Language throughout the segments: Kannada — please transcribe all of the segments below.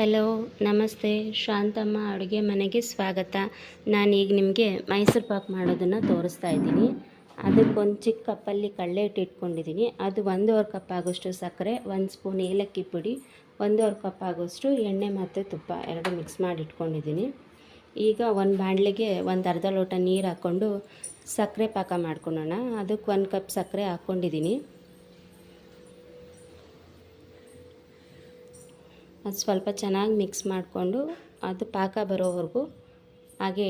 ಹಲೋ ನಮಸ್ತೆ. ಶಾಂತಮ್ಮ ಅಡುಗೆ ಮನೆಗೆ ಸ್ವಾಗತ. ನಾನೀಗ ನಿಮಗೆ ಮೈಸೂರು ಪಾಕ್ ಮಾಡೋದನ್ನು ತೋರಿಸ್ತಾ ಇದ್ದೀನಿ. ಅದಕ್ಕೊಂದು ಚಿಕ್ಕ ಕಪ್ಪಲ್ಲಿ ಕಡಲೆ ಹಿಟ್ಟು ಇಟ್ಕೊಂಡಿದ್ದೀನಿ. ಅದು ಒಂದೂವರೆ ಕಪ್ ಆಗೋಷ್ಟು ಸಕ್ಕರೆ, ಒಂದು ಸ್ಪೂನ್ ಏಲಕ್ಕಿ ಪುಡಿ, ಒಂದೂವರೆ ಕಪ್ ಆಗೋಷ್ಟು ಎಣ್ಣೆ ಮತ್ತು ತುಪ್ಪ ಎರಡು ಮಿಕ್ಸ್ ಮಾಡಿ ಇಟ್ಕೊಂಡಿದ್ದೀನಿ. ಈಗ ಒಂದು ಬಾಣಲೆಗೆ ಒಂದು ಅರ್ಧ ಲೋಟ ನೀರು ಹಾಕ್ಕೊಂಡು ಸಕ್ಕರೆ ಪಾಕ ಮಾಡ್ಕೊಳ್ಳೋಣ ಅದಕ್ಕೆ ಒಂದು ಕಪ್ ಸಕ್ಕರೆ ಹಾಕ್ಕೊಂಡಿದ್ದೀನಿ ಅದು ಸ್ವಲ್ಪ ಚೆನ್ನಾಗಿ ಮಿಕ್ಸ್ ಮಾಡಿಕೊಂಡು ಅದು ಪಾಕ ಬರೋವರೆಗೂ ಹಾಗೆ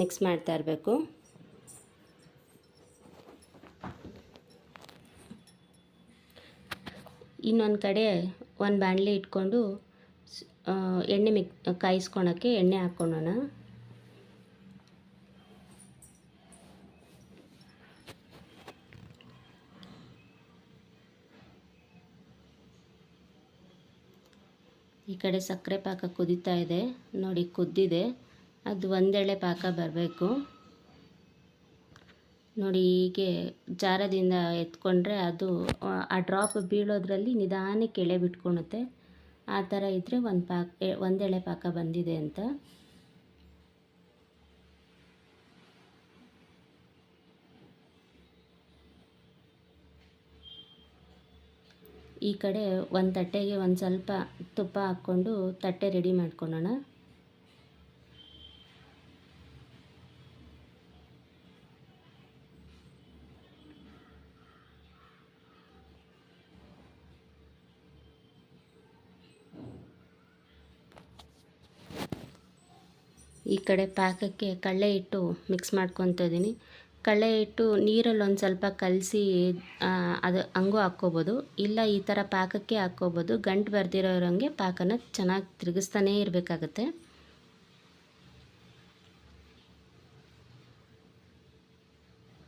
ಮಿಕ್ಸ್ ಮಾಡ್ತಾ ಇರಬೇಕು. ಇನ್ನೊಂದು ಕಡೆ ಒಂದು ಬಾಣಲೆ ಇಟ್ಕೊಂಡು ಎಣ್ಣೆ ಮಿಕ್, ಕಾಯಿಸ್ಕೊಳಕ್ಕೆ ಎಣ್ಣೆ ಹಾಕ್ಕೊಳ್ಳೋಣ. ಈ ಕಡೆ ಸಕ್ಕರೆ ಪಾಕ ಕುದೀತಾ ಇದೆ. ನೋಡಿ, ಕುದ್ದಿದೆ. ಅದು ಒಂದೆಳೆ ಪಾಕ ಬರಬೇಕು. ನೋಡಿ, ಹೀಗೆ ಜಾರದಿಂದ ಎತ್ಕೊಂಡ್ರೆ ಅದು, ಆ ಡ್ರಾಪ್ ಬೀಳೋದ್ರಲ್ಲಿ ನಿಧಾನಕ್ಕೆ ಎಳೆ ಬಿಟ್ಕೊಳುತ್ತೆ ಆ ಥರ ಇದ್ದರೆ ಒಂದು ಪಾಕ ಒಂದೆಳೆ ಪಾಕ ಬಂದಿದೆ ಅಂತ. ಈ ಕಡೆ ಒಂದು ತಟ್ಟೆಗೆ ಒಂದು ಸ್ವಲ್ಪ ತುಪ್ಪ ಹಾಕ್ಕೊಂಡು ತಟ್ಟೆ ರೆಡಿ ಮಾಡ್ಕೊಳ್ಳೋಣ. ಈ ಕಡೆ ಪಾಕಕ್ಕೆ ಕಡಲೆ ಹಿಟ್ಟು ಮಿಕ್ಸ್ ಮಾಡ್ಕೊತ ಇದ್ದೀನಿ. ಕಡಲೆ ಇಟ್ಟು ನೀರಲ್ಲಿ ಒಂದು ಸ್ವಲ್ಪ ಕಲಸಿ ಅದು ಹಂಗೂ ಹಾಕ್ಕೋಬೋದು. ಇಲ್ಲ ಈ ಥರ ಪಾಕಕ್ಕೆ ಹಾಕ್ಕೋಬೋದು. ಗಂಟು ಬರ್ದಿರೋರಂಗೆ ಪಾಕನ ಚೆನ್ನಾಗಿ ತಿರುಗಿಸ್ತಾನೇ ಇರಬೇಕಾಗತ್ತೆ.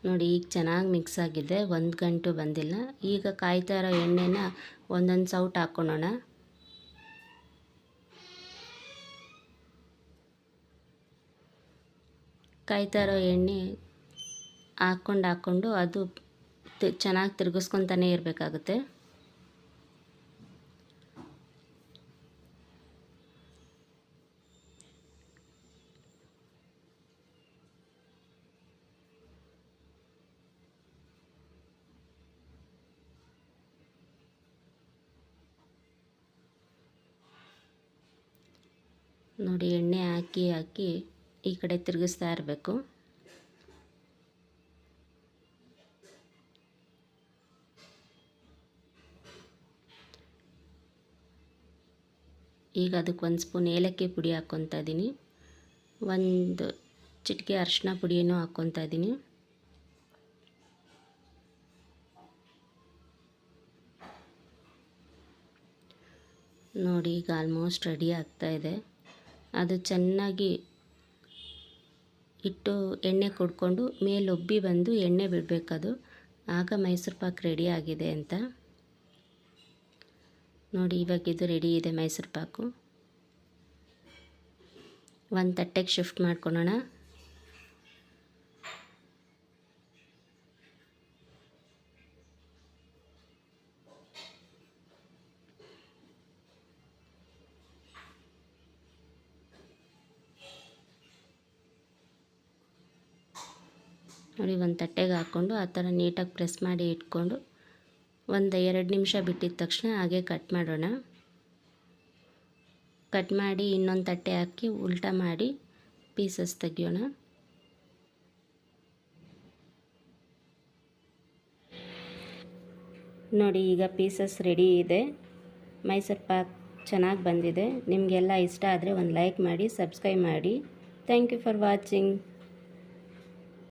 ನೋಡಿ ಈಗ ಚೆನ್ನಾಗಿ ಮಿಕ್ಸ್ ಆಗಿದೆ. ಒಂದು ಗಂಟು ಬಂದಿಲ್ಲ. ಈಗ ಕಾಯ್ತಾ ಇರೋ ಎಣ್ಣೆನ ಒಂದೊಂದು ಸೌಟ್ ಹಾಕ್ಕೊಳೋಣ. ಕಾಯ್ತಾ ಇರೋ ಎಣ್ಣೆ ಹಾಕ್ಕೊಂಡು ಹಾಕ್ಕೊಂಡು ಅದು ಚೆನ್ನಾಗಿ ತಿರುಗಿಸ್ಕೊತಾನೆ ಇರಬೇಕಾಗುತ್ತೆ. ನೋಡಿ ಎಣ್ಣೆ ಹಾಕಿ ಹಾಕಿ ಈ ಕಡೆ ತಿರುಗಿಸ್ತಾ ಇರಬೇಕು. ಈಗ ಅದಕ್ಕೆ ಒಂದು ಸ್ಪೂನ್ ಏಲಕ್ಕಿ ಪುಡಿ ಹಾಕ್ಕೊತಾ ಇದ್ದೀನಿ. ಒಂದು ಚಿಟಿಕೆ ಅರಿಶಿನ ಪುಡಿಯನ್ನು ಹಾಕ್ಕೊತಾ ಇದ್ದೀನಿ. ನೋಡಿ, ಈಗ ಆಲ್ಮೋಸ್ಟ್ ರೆಡಿ ಆಗ್ತಾ ಇದೆ. ಅದು ಚೆನ್ನಾಗಿ ಇಟ್ಟು ಎಣ್ಣೆ ಕುಡ್ಕೊಂಡು ಮೇಲೊಬ್ಬಿ ಬಂದು ಎಣ್ಣೆ ಬಿಡಬೇಕದು. ಆಗ ಮೈಸೂರು ಪಾಕ್ ರೆಡಿ ಆಗಿದೆ ಅಂತ. ನೋಡಿ, ಇವಾಗ ಇದು ರೆಡಿ ಇದೆ ಮೈಸೂರು ಪಾಕು. ಒಂದು ತಟ್ಟೆಗೆ ಶಿಫ್ಟ್ ಮಾಡ್ಕೊಳೋಣ. ನೋಡಿ, ಒಂದು ತಟ್ಟೆಗೆ ಹಾಕ್ಕೊಂಡು ಆ ಥರ ನೀಟಾಗಿ ಪ್ರೆಸ್ ಮಾಡಿ ಇಟ್ಕೊಂಡು ಒಂದು ಎರಡು ನಿಮಿಷ ಬಿಟ್ಟಿದ ತಕ್ಷಣ ಹಾಗೆ ಕಟ್ ಮಾಡೋಣ. ಕಟ್ ಮಾಡಿ ಇನ್ನೊಂದು ತಟ್ಟೆ ಹಾಕಿ ಉಲ್ಟಾ ಮಾಡಿ ಪೀಸಸ್ ತೆಗಿಯೋಣ. ನೋಡಿ, ಈಗ ಪೀಸಸ್ ರೆಡಿ ಇದೆ. ಮೈಸೂರು ಪಾಕ್ ಚೆನ್ನಾಗಿ ಬಂದಿದೆ. ನಿಮಗೆಲ್ಲ ಇಷ್ಟ ಆದರೆ ಒಂದು ಲೈಕ್ ಮಾಡಿ ಸಬ್ಸ್ಕ್ರೈಬ್ ಮಾಡಿ. Thank you for watching